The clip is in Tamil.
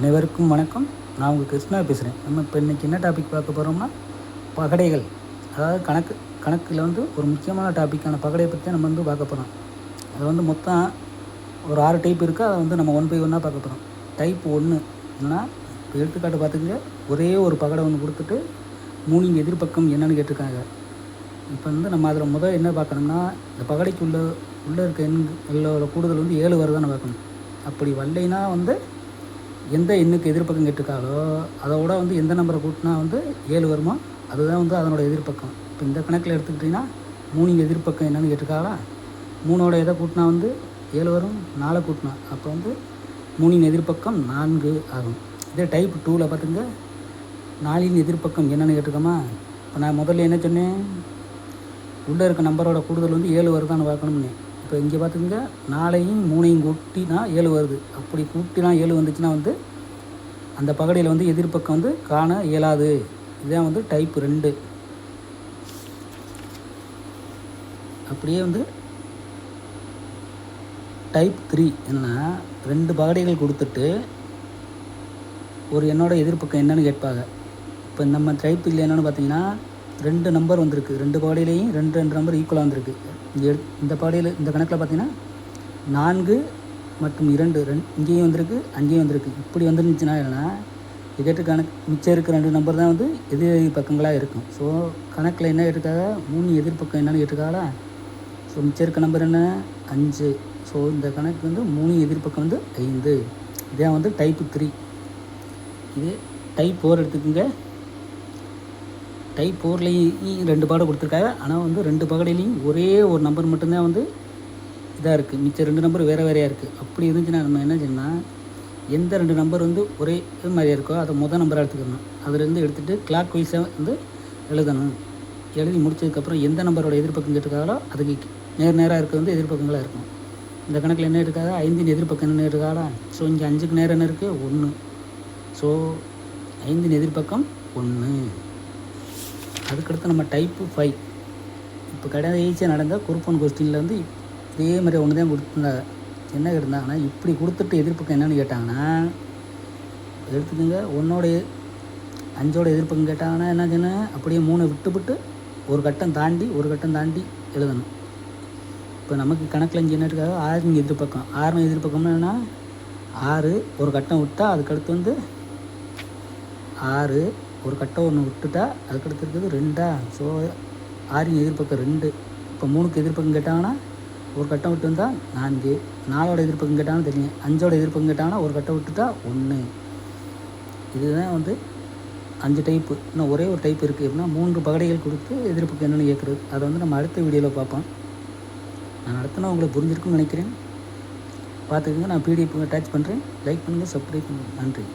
அனைவருக்கும் வணக்கம். நான் உங்கள் கிருஷ்ணா பேசுகிறேன். நம்ம இப்போ இன்றைக்கி என்ன டாபிக் பார்க்க போகிறோம்னா பகடைகள். அதாவது கணக்கு கணக்கில் வந்து ஒரு முக்கியமான டாப்பிக்கான பகடையை பற்றி நம்ம வந்து பார்க்க போகிறோம் அது வந்து மொத்தம் ஒரு ஆறு டைப் இருக்குது அதை வந்து நம்ம ஒன் பை ஒன்னாக பார்க்க போகிறோம் டைப் ஒன்று என்னன்னா இப்போ எடுத்துக்காட்டு பார்த்துக்கங்க. ஒரே ஒரு பகடை ஒன்று கொடுத்துட்டு மூணு எதிர்பக்கம் என்னன்னு கேட்டிருக்காங்க. இப்போ வந்து நம்ம அதில் முதல் என்ன பார்க்கணும்னா இந்த பகடைக்கு உள்ள உள்ளே இருக்க எண் எல்லோட கூடுதல் வந்து ஏழு வருதான்னு பார்க்கணும். அப்படி வரலைன்னா வந்து எந்த எண்ணுக்கு எதிர்ப்பக்கம் அதை அதோட வந்து எந்த நம்பரை கூட்டினா வந்து ஏழு வருமோ? அதுதான் வந்து அதனோட எதிர்ப்பக்கம். இப்போ இந்த கணக்கில் எடுத்துக்கிட்டிங்கன்னா மூணிங்க எதிர்ப்பக்கம் என்னன்னு கேட்டிருக்காங்களா மூணோட எதை கூட்டினா வந்து ஏழு வரும்? நாலை கூட்டினா. அப்போ வந்து மூணின் எதிர்ப்பக்கம் நான்கு ஆகும். இதே டைப் டூவில் பார்த்துங்க நாலின் எதிர்ப்பக்கம் என்னென்னு கேட்டிருக்கோமா? இப்போ நான் முதல்ல என்ன சொன்னேன்? உள்ளே இருக்க நம்பரோட கூடுதல் வந்து ஏழு வருதான்னு பார்க்கணும்னு. இப்போ இங்கே பார்த்துங்க நாலையும் மூணையும் கூட்டினா ஏழு வருது. அப்படி கூட்டினா ஏழு வந்துச்சுன்னா வந்து அந்த பகடையில் வந்து எதிர்ப்பக்கம் வந்து காண இயலாது. இதுதான் வந்து டைப் ரெண்டு. அப்படியே வந்து டைப் த்ரீ என்னென்னா ரெண்டு பகடைகள் கொடுத்துட்டு ஒரு என்னோடய எதிர்ப்பக்கம் என்னன்னு கேட்பாங்க. இப்போ நம்ம டைப் இல்லை என்னென்னு பார்த்தீங்கன்னா ரெண்டு நம்பர் வந்திருக்கு. ரெண்டு பாடியிலையும் ரெண்டு ரெண்டு நம்பர் ஈக்குவலாக வந்திருக்கு. இந்த எடு இந்த பாடியில் இந்த கணக்கில் பார்த்தீங்கன்னா நான்கு மற்றும் இரண்டு ரெண் இங்கேயும் வந்திருக்கு அங்கேயும் வந்திருக்கு. இப்படி வந்துருந்துச்சுன்னா என்னென்னா கேட்டு கணக்கு மிச்சம் இருக்க ரெண்டு நம்பர் தான் வந்து எதிர் பக்கங்களாக இருக்கும். ஸோ கணக்கில் என்ன கேட்டிருக்காங்க மூணு எதிர்பக்கம் என்னென்னு கேட்டிருக்காங்களா? ஸோ மிச்சம் இருக்க நம்பர் என்ன? அஞ்சு. ஸோ இந்த கணக்கு வந்து மூணு எதிர்பக்கம் வந்து ஐந்து. இதான் வந்து டைப்பு த்ரீ இது டைப் ஃபோர் எடுத்துக்கோங்க. டைப் ஃபோர்லேயும் ரெண்டு பாடம் கொடுத்துருக்காங்க. ஆனால் வந்து ரெண்டு பகடையிலையும் ஒரே ஒரு நம்பர் மட்டும்தான் வந்து இதாக இருக்குது மிச்சம் ரெண்டு நம்பர் வேறு வேறையாக இருக்குது அப்படி இருந்துச்சுன்னா நம்ம என்ன செய்யணும்னா எந்த ரெண்டு நம்பர் வந்து ஒரே மாதிரியாக இருக்கோ அதை முதல் நம்பராக எடுத்துக்கணும். அதுலேருந்து எடுத்துகிட்டு கிளாக் வைஸாக வந்து எழுதணும். எழுதி முடிச்சதுக்கப்புறம் எந்த நம்பரோட எதிர்பக்கம் கேட்டிருக்காங்களோ அதுக்கு நேர் நேராக இருக்க வந்து எதிர்பக்கங்களாக இருக்கும். இந்த கணக்கில் என்ன இருக்காங்க ஐந்தின் எதிர்பக்கம் என்ன இருக்காங்களா ஸோ இங்கே அஞ்சுக்கு நேரம் என்ன இருக்குது ஒன்று ஸோ ஐந்தின் எதிர்பக்கம் ஒன்று அதுக்கடுத்து நம்ம டைப்பு ஃபைவ் இப்போ கடைசியாக நடந்த குரூப் கொஸ்டினில் வந்து இதே மாதிரி ஒன்று தான் கொடுத்துருந்தாங்க. என்ன கேட்டிருந்தாங்கன்னா இப்படி கொடுத்துட்டு எதிர்ப்புக்கு என்னென்னு கேட்டாங்கன்னா எடுத்துக்கோங்க ஒன்னோடைய அஞ்சோட எதிர்ப்பக்கம் கேட்டாங்கன்னா என்ன செய்யணும் அப்படியே மூணை விட்டு விட்டு ஒரு கட்டம் தாண்டி ஒரு கட்டம் தாண்டி எழுதணும். இப்போ நமக்கு கணக்கில் இங்கே என்ன இருக்காது ஆறு எதிர்ப்பக்கம். ஆறு எதிர்ப்பக்கம்னா என்னன்னா ஆறு. ஒரு கட்டம் விட்டால் அதுக்கடுத்து வந்து ஆறு. ஒரு கட்டம் ஒன்று விட்டுட்டா அதுக்கடுத்து இருக்கிறது ரெண்டா. ஸோ ஆறின் எதிர்ப்பக்கம் ரெண்டு. இப்போ மூணுக்கு எதிர்ப்பக்கம் கேட்டாங்கன்னா ஒரு கட்டம் விட்டு வந்தால் நான்கு. நாலோட எதிர்ப்பக்கம் கேட்டாங்கன்னா தெரியும். அஞ்சோட எதிர்ப்பக்கம் கேட்டாங்கன்னா ஒரு கட்டம் விட்டுட்டா ஒன்று இதுதான் வந்து அஞ்சு டைப்பு இன்னும் ஒரே ஒரு டைப் இருக்குது எப்படின்னா மூன்று பகடைகள் கொடுத்து எதிர்ப்புக்கு என்னென்னு கேட்குறது அதை வந்து நம்ம அடுத்த வீடியோவில் பார்ப்போம். நான் நடத்தினா உங்களுக்கு புரிஞ்சிருக்குன்னு நினைக்கிறேன். பார்த்துக்கோங்க. நான் பிடிஎஃப் அட்டாச் பண்ணுறேன் லைக் பண்ணுங்கள் சப்ஸ்கிரைப் பண்ணுங்கள் நன்றி.